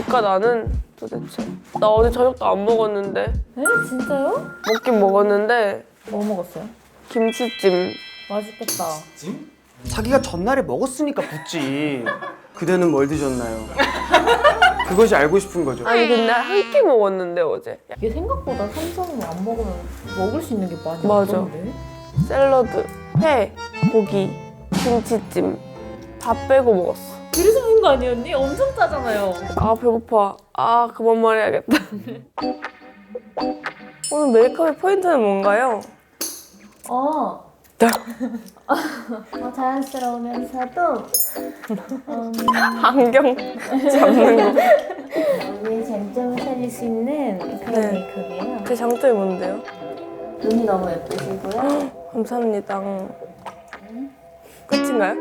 부을까 나는 도대체 나 어제 저녁도 안 먹었는데 에? 진짜요? 먹긴 먹었는데 뭐 먹었어요? 김치찜 맛있겠다. 자기가 전날에 먹었으니까 붓지. 그대는 뭘 드셨나요? 그것이 알고 싶은 거죠. 아니 근데 한 끼 먹었는데 어제 이게 생각보다 삼성은 안 먹으면 먹을 수 있는 게 많이 맞아. 없던데? 샐러드, 회, 고기, 김치찜 다 빼고 먹었어 그래서 본거 아니었니? 엄청 짜잖아요. 아 배고파 아 그만 말해야겠다 오늘 메이크업의 포인트는 뭔가요? 어. 어, 자연스러우면서도 음, 안경 잡는 거. 우리의 장점을 살릴 수 있는 그런 네. 메이크업이에요. 그 장점이 뭔데요? 눈이 너무 예쁘시고요. 감사합니다. 끝인가요?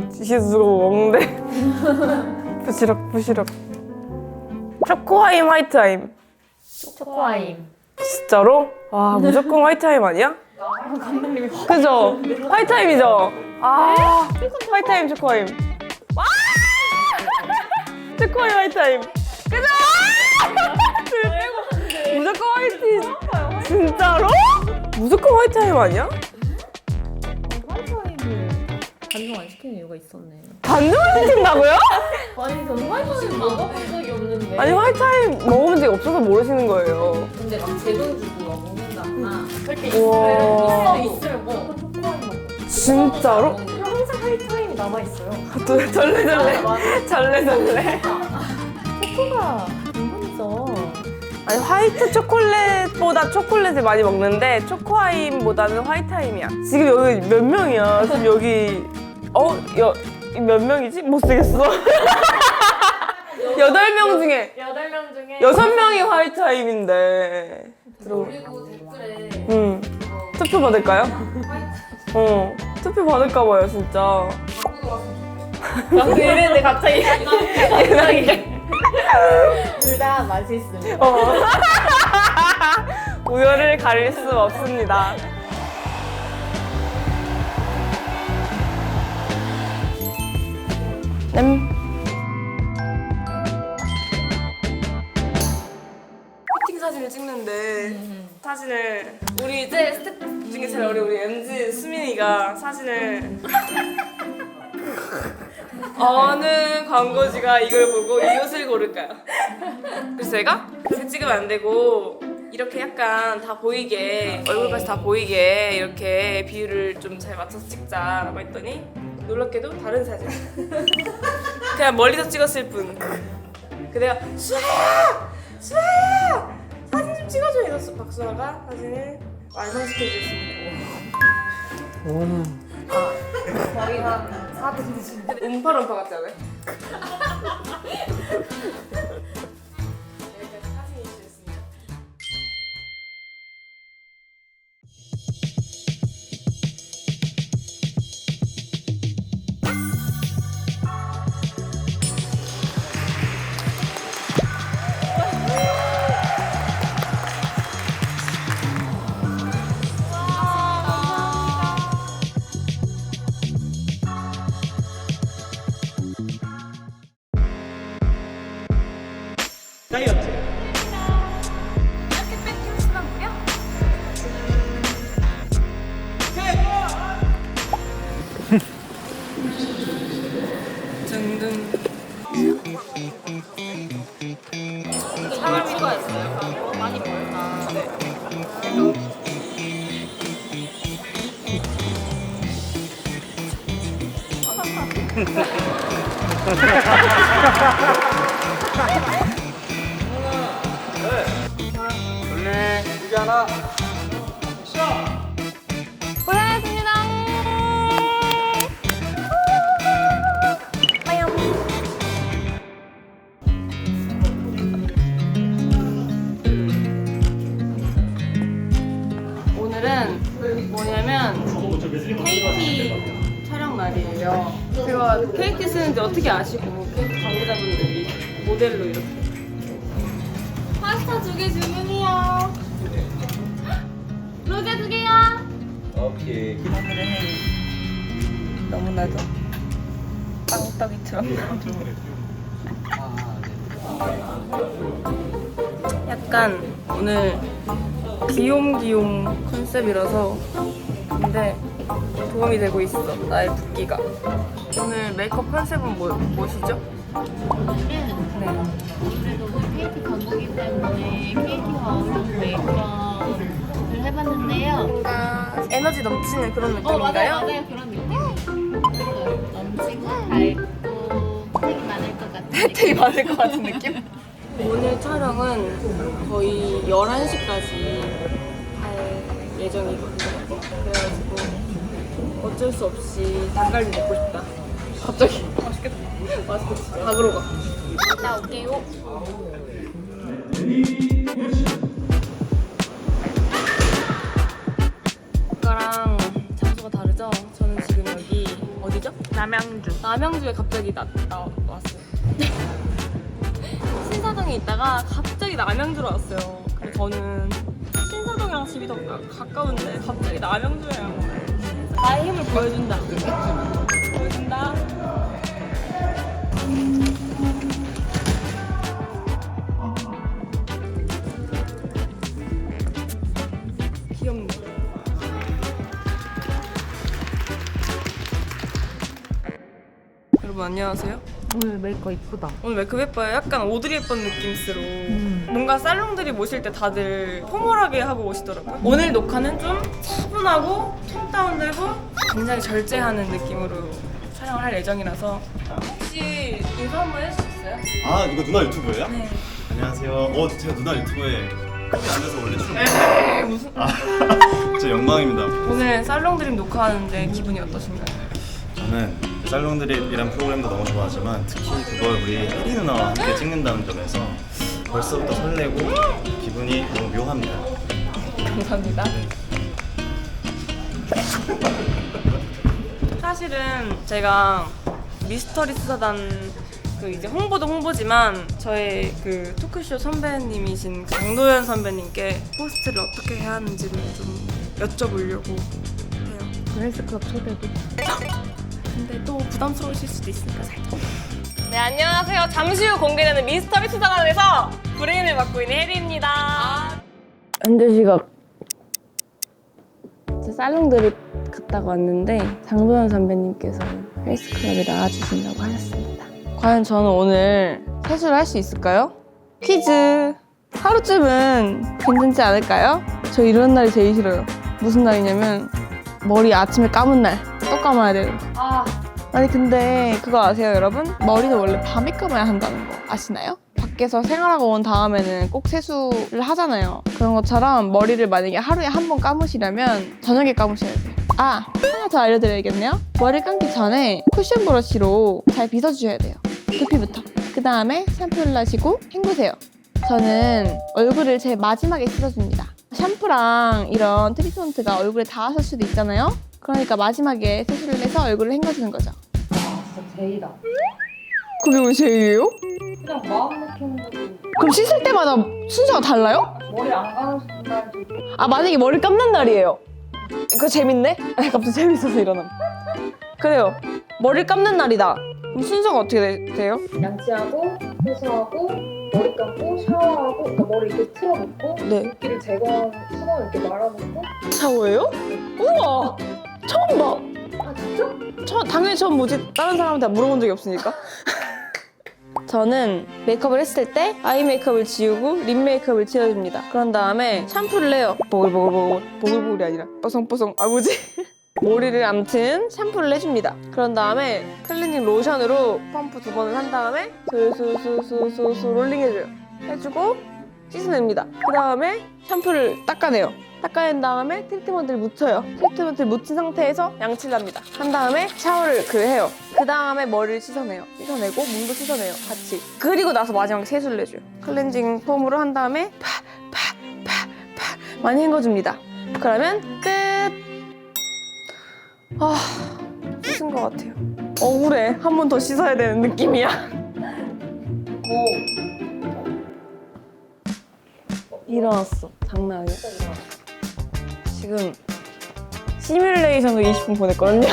자꾸 누가 먹는데. 부시럭 부시럭. 초코아임 화이트아임. 초코아임. 진짜로? 와 무조건 화이트아임 아니야? 그죠? 화이트아임이죠? 아 화이트아임 초코아임. 와! 초코아임 화이트아임. 그죠? 무조건 화이트. 진짜로? 무조건 화이트아임 아니야? 반성 안 시키는 이유가 있었네. 반죽을 시킨다고요? 아니 저는 화이트아임 먹어본 적이 없는데. 아니 화이트아임 먹어본 적이 없어서 모르시는 거예요. 근데 막 제돈 주고 막 먹는다거나 그렇게 우와. 있어요. 있어요. 뭐 먹고. 진짜로? 항상 화이트아임이 남아 있어요. 또 절레절레 절레절레. 초코가 은근히죠. 아니 화이트 초콜릿보다 초콜릿을 많이 먹는데 초코아임보다는 화이트아임이야. 지금 여기 몇 명이야? 지금 여기 어몇 명이지? 못 쓰겠어. 여덟 명 중에 여덟 명 중에 여섯 명이 화이트아임인데. 그리고 댓글에 음 투표 받을까요? 어 투표 받을까 봐요 진짜. 방금 이랬는데 갑자기 예나게. 둘다 맛있습니다. 어. 우열을 가릴 수 없습니다. 음. 피팅 사진을 찍는데 사진을 우리 이제 스태프 중에 제일 어린 우리 MZ 수민이가 사진을 어느 광고주가 이걸 보고 이 옷을 고를까요? 그래서 제가 이렇게 찍으면 안 되고 이렇게 약간 다 보이게 얼굴까지 다 보이게 이렇게 비율을 좀 잘 맞춰서 찍자라고 했더니 놀랍게도 다른 사진. 그냥 멀리서 찍었을 뿐. 그 내가 수아야! 수아야! 사진 좀 찍어줘! 이랬어 박수아가 사진을 완성시켜 주셨습니다. 거의 한 4등 드신 음파럼파 같지 않아요? 등등 사람이. 많이 벌다. 여기 하나. 고생하셨습니다 오늘은 뭐냐면 KT 촬영 날이에요. 제가 KT 쓰는지 어떻게 아시고 KT 관계자분들이 모델로 이렇게 파스타 두 개 주문 오케이. 너무나도 빵떡이처럼 약간 오늘 귀욤귀욤 컨셉이라서 근데 도움이 되고 있어 나의 붓기가 오늘 메이크업 컨셉은 뭐, 무엇이죠? 오늘은 네. 아무래도 오늘 KT 광고기 때문에 KT와 어울리는 메이크업 을 해봤는데요. 뭔가 에너지 넘치는 그런 어 느낌인가요? 맞아요 맞아요 그런 느낌. 넘치고 밝고 혜택이 많을 것 같은 느낌. 되게 많을 것 같은 느낌? 오늘 촬영은 거의 11시까지 할 예정이거든요. 그래가지고 어쩔 수 없이 닭갈비 먹고 싶다. 갑자기 맛있겠다. 맛있겠지. 닭으로 가. 나 올게요. 남양주. 남양주에 갑자기 나, 나 왔어요. 신사동에 있다가 갑자기 남양주로 왔어요. 근데 저는 신사동이랑 집이 더 가, 가까운데 갑자기 남양주에 나의 힘을 보여준다. 보여준다. 여러분 안녕하세요. 오늘 메이크업 이쁘다. 오늘 메이크업 예뻐요. 약간 오드리 헵번 느낌스로 음. 뭔가 살롱들이 모실 때 다들 포멀하게 하고 오시더라고요. 오늘 녹화는 좀 차분하고 톤 다운되고 굉장히 절제하는 느낌으로 촬영을 할 예정이라서 혹시 인사 한번 해줄 수 있어요? 아 이거 누나 유튜브예요? 네. 안녕하세요. 어 제가 누나 유튜브에 거기 앉아서 원래 촬영. 네, 무슨 아 진짜 영광입니다. 오늘 살롱드림 녹화하는데 기분이 어떠신가요? 저는 살롱드립이란 프로그램도 너무 좋아하지만 특히 그걸 우리 혜리 누나와 함께 찍는다는 점에서 벌써부터 설레고 기분이 너무 묘합니다. 감사합니다. 사실은 제가 미스터리 수사단 그 이제 홍보도 홍보지만 저의 그 토크쇼 선배님이신 강도현 선배님께 호스트를 어떻게 해야 하는지를 좀 여쭤보려고 해요. 헬스클럽 초대도. 근데 또 부담스러우실 수도 있으니까 살짝. 네 안녕하세요. 잠시 후 공개되는 미스터리 수사관에서 브레인을 맡고 있는 혜리입니다. 현재 시각 제 살롱드립 갔다가 왔는데 장도연 선배님께서 헬스클럽에 나와주신다고 하셨습니다. 과연 저는 오늘 세수를 할 수 있을까요? 퀴즈. 하루쯤은 괜찮지 않을까요? 저 이런 날이 제일 싫어요. 무슨 날이냐면 머리 아침에 감은 날. 또 감아야 되는 거. 아니 근데 그거 아세요 여러분? 머리는 원래 밤에 감아야 한다는 거 아시나요? 밖에서 생활하고 온 다음에는 꼭 세수를 하잖아요. 그런 것처럼 머리를 만약에 하루에 한 번 감으시려면 저녁에 감으셔야 돼요. 아, 하나 더 알려드려야겠네요. 머리 감기 전에 쿠션 브러쉬로 잘 빗어주셔야 돼요. 두피부터. 그 다음에 샴푸를 하시고 헹구세요. 저는 얼굴을 제일 마지막에 씻어줍니다. 샴푸랑 이런 트리트먼트가 얼굴에 닿았을 수도 있잖아요. 그러니까 마지막에 세수를 해서 얼굴을 헹궈주는 거죠. 진짜 제이다. 그게 왜 제이예요? 그냥 마음 막히는 거지. 그럼 씻을 때마다 순서가 달라요? 머리 안 날도 있고. 아 만약에 머리 감는 날이에요. 그거 재밌네? 아, 갑자기 재밌어서 일어나. 그래요. 머리 감는 날이다. 그럼 순서가 어떻게 되, 돼요? 양치하고 세수하고 머리 감고 샤워하고 그러니까 머리 이렇게 틀어놓고 네. 물기를 제거한 수건 이렇게 말아놓고 샤워예요? 우와! 처음 봐. 아 진짜? 처, 당연히 처음 보지. 다른 사람한테 물어본 적이 없으니까. 저는 메이크업을 했을 때 아이 메이크업을 지우고 립 메이크업을 지워줍니다. 그런 다음에 샴푸를 해요. 보글보글보글. 보글보글이 아니라 뽀송뽀송. 아 뭐지? 머리를 암튼 샴푸를 해줍니다. 그런 다음에 클렌징 로션으로 펌프 두 번을 한 다음에 스스스스스스 롤링해줘요. 해주고 씻어냅니다. 그 다음에 샴푸를 닦아내요. 닦아낸 다음에 트리트먼트를 묻혀요. 트리트먼트를 묻힌 상태에서 양치를 합니다. 한 다음에 샤워를 그 해요. 그 다음에 머리를 씻어내요. 씻어내고 몸도 씻어내요. 같이. 그리고 나서 마지막에 세수를 해줘요. 클렌징 폼으로 한 다음에 파파파파 많이 헹궈줍니다. 그러면 끝. 아 씻은 것 같아요. 억울해. 한 번 더 씻어야 되는 느낌이야. 일어났어. 장난 아니야. 지금 시뮬레이션으로 20분 보냈거든요.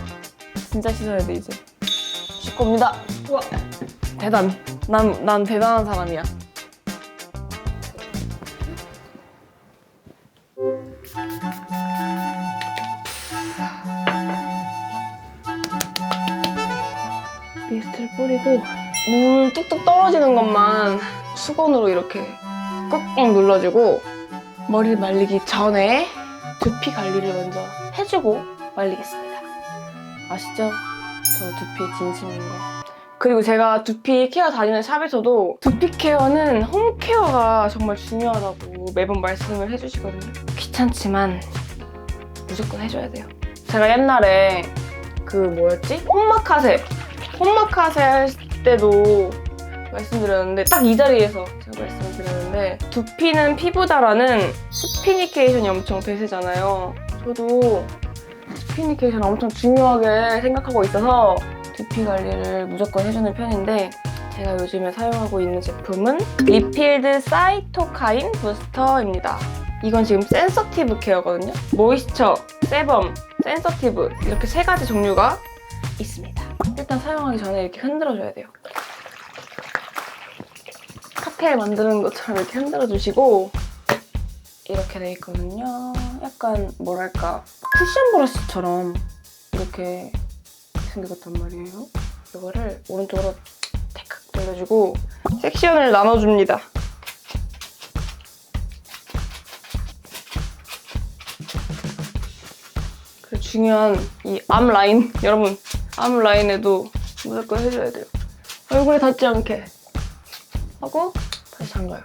진짜 씻어야 돼 이제. 씻고 옵니다. 우와. 대단. 난, 난 대단한 사람이야. 뿌리고 물 뚝뚝 떨어지는 것만 수건으로 이렇게 꾹꾹 눌러주고 머리를 말리기 전에 두피 관리를 먼저 해주고 말리겠습니다. 아시죠? 저 두피 진심인 거. 그리고 제가 두피 케어 다니는 샵에서도 두피 케어는 홈 케어가 정말 중요하다고 매번 말씀을 해주시거든요. 귀찮지만 무조건 해줘야 돼요. 제가 옛날에 그 뭐였지? 홈마카세. 홈마카세 할 때도 말씀드렸는데 딱 이 자리에서 제가 말씀을 드렸는데 두피는 피부다라는 스피니케이션이 엄청 대세잖아요. 저도 스피니케이션 엄청 중요하게 생각하고 있어서 두피 관리를 무조건 해주는 편인데 제가 요즘에 사용하고 있는 제품은 리필드 사이토카인 부스터입니다. 이건 지금 센서티브 케어거든요. 모이스처, 세범, 센서티브 이렇게 세 가지 종류가 있습니다. 일단 사용하기 전에 이렇게 흔들어줘야 돼요. 칵테일 만드는 것처럼 이렇게 흔들어 주시고 이렇게 돼 있거든요. 약간 뭐랄까 쿠션 브러쉬처럼 이렇게 생겼단 말이에요. 이거를 오른쪽으로 태칵 돌려주고 섹션을 나눠줍니다. 그 중요한 이 앞 라인 여러분 앞 라인에도 무조건 해줘야 돼요. 얼굴에 닿지 않게 하고 다시 잠가요.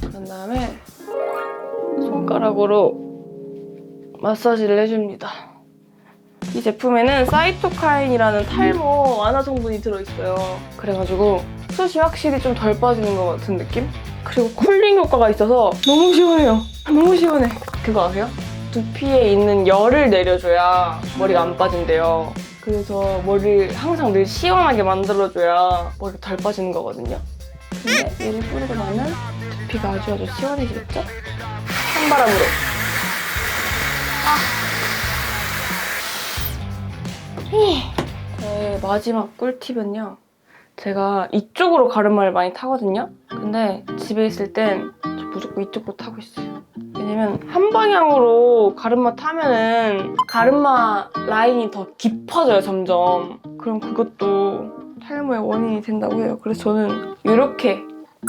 그런 다음에 손가락으로 마사지를 해줍니다. 이 제품에는 사이토카인이라는 탈모 완화 성분이 들어있어요. 그래가지고 숱이 확실히 좀 덜 빠지는 것 같은 느낌? 그리고 쿨링 효과가 있어서 너무 시원해요. 너무 시원해. 그거 아세요? 두피에 있는 열을 내려줘야 머리가 안 빠진대요. 그래서 머리를 항상 늘 시원하게 만들어줘야 머리가 덜 빠지는 거거든요. 근데 얘를 뿌리고 나면 두피가 아주 아주 시원해지겠죠? 한바람으로. 저의 마지막 꿀팁은요. 제가 이쪽으로 가르마를 많이 타거든요. 근데 집에 있을 땐저 무조건 이쪽으로 타고 있어요. 왜냐면 한 방향으로 가르마 타면은 가르마 라인이 더 깊어져요, 점점. 그럼 그것도 탈모의 원인이 된다고 해요. 그래서 저는 이렇게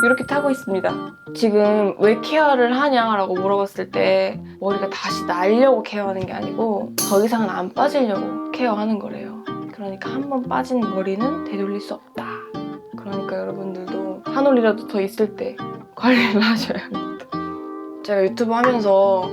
이렇게 타고 있습니다. 지금 왜 케어를 하냐라고 물어봤을 때 머리가 다시 날려고 케어하는 게 아니고 더 이상은 안 빠지려고 케어하는 거래요. 그러니까 한 번 빠진 머리는 되돌릴 수 없다. 그러니까 여러분들도 한 올이라도 더 있을 때 관리를 하셔야 합니다. 제가 유튜브 하면서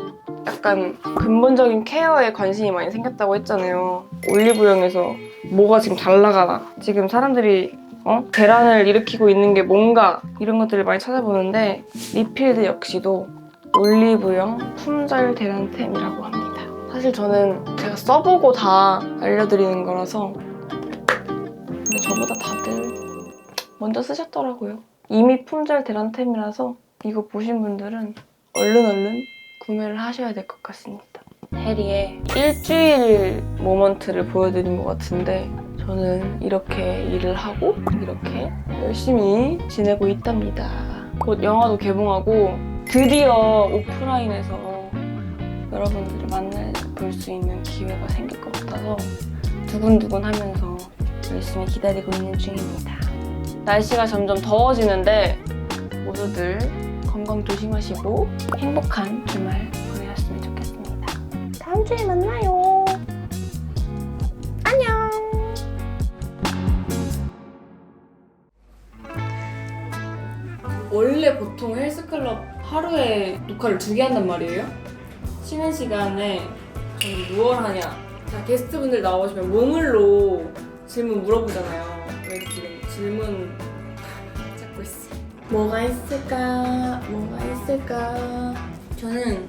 약간 근본적인 케어에 관심이 많이 생겼다고 했잖아요. 올리브영에서 뭐가 지금 잘 나가나. 지금 사람들이 어? 대란을 일으키고 있는 게 뭔가 이런 것들을 많이 찾아보는데 리필드 역시도 올리브영 품절 대란템이라고 합니다. 사실 저는 제가 써보고 다 알려드리는 거라서 근데 저보다 다들 먼저 쓰셨더라고요. 이미 품절 대란템이라서 이거 보신 분들은 얼른 얼른 구매를 하셔야 될 것 같습니다. 해리의 일주일 모먼트를 보여드린 것 같은데 저는 이렇게 일을 하고 이렇게 열심히 지내고 있답니다. 곧 영화도 개봉하고 드디어 오프라인에서 여러분들을 만나 볼수 있는 기회가 생길 것 같아서 두근두근 하면서 열심히 기다리고 있는 중입니다. 날씨가 점점 더워지는데 모두들 건강 조심하시고 행복한 주말 보내셨으면 좋겠습니다. 다음 주에 만나요. 안녕. 원래 보통 헬스클럽 하루에 녹화를 두 개 한단 말이에요. 쉬는 시간에 저는 무얼 하냐. 자, 게스트분들 나오시면 몸을로 질문 물어보잖아요. 그래서 지금 질문. 뭐가 있을까? 뭐가 있을까? 저는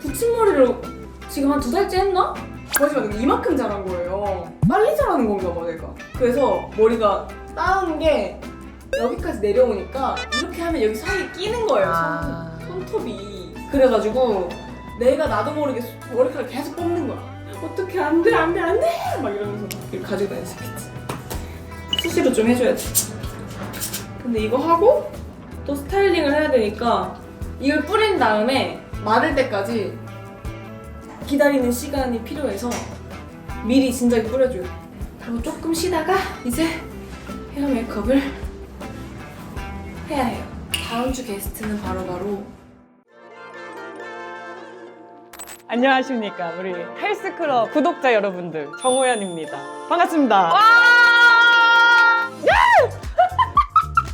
붙임머리를 지금 한 두 달째 했나? 거짓말 근데 이만큼 자란 거예요. 빨리 자라는 건가 봐 내가. 그래서 머리가 따은 게 여기까지 내려오니까 이렇게 하면 여기 사이에 끼는 거예요. 손, 손톱이. 그래가지고 내가 나도 모르게 소- 머리카락 계속 뽑는 거야. 어떻게 안 돼, 안 돼, 안 돼! 막 이러면서 이거 가지고 다녔었겠지. 수시로 좀 해줘야지. 근데 이거 하고 또 스타일링을 해야 되니까 이걸 뿌린 다음에 마를 때까지 기다리는 시간이 필요해서 미리 진작에 뿌려줘요. 그리고 조금 쉬다가 이제 헤어 메이크업을 해야 해요. 다음 주 게스트는 바로 바로. 안녕하십니까. 우리 헬스클럽 구독자 여러분들 정호연입니다. 반갑습니다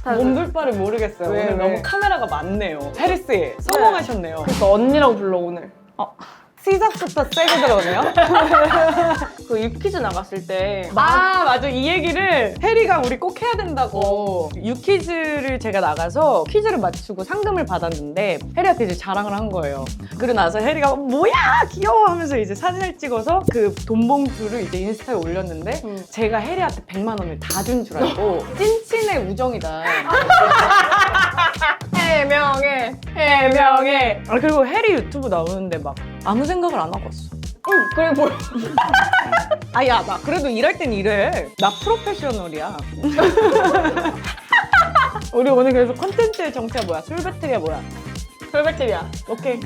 몸둘 바를 모르겠어요. 왜, 오늘 왜? 너무 카메라가 많네요. 페리스에 성공하셨네요. 그래서 언니라고 불러 오늘. 시작부터 세게 들어오네요. 그 유퀴즈 나갔을 때 아 맞아. 이 얘기를 해리가 우리 꼭 해야 된다고. 유퀴즈를 제가 나가서 퀴즈를 맞추고 상금을 받았는데 해리한테 이제 자랑을 한 거예요. 그러고 나서 해리가 뭐야? 귀여워. 하면서 이제 사진을 찍어서 그 돈봉투를 이제 인스타에 올렸는데 음. 제가 해리한테 100만 원을 다 준 줄 알고 찐찐의 우정이다. 해명해. 해명해. 아 그리고 해리 유튜브 나오는데 막 아무 생각을 안 하고 왔어 응, 그래 보여. 아 야 나 그래도 일할 땐 이래 나 프로페셔널이야 우리 오늘 그래서 컨텐츠의 정체가 뭐야? 술 배틀이야 뭐야? 별백들이야. 오케이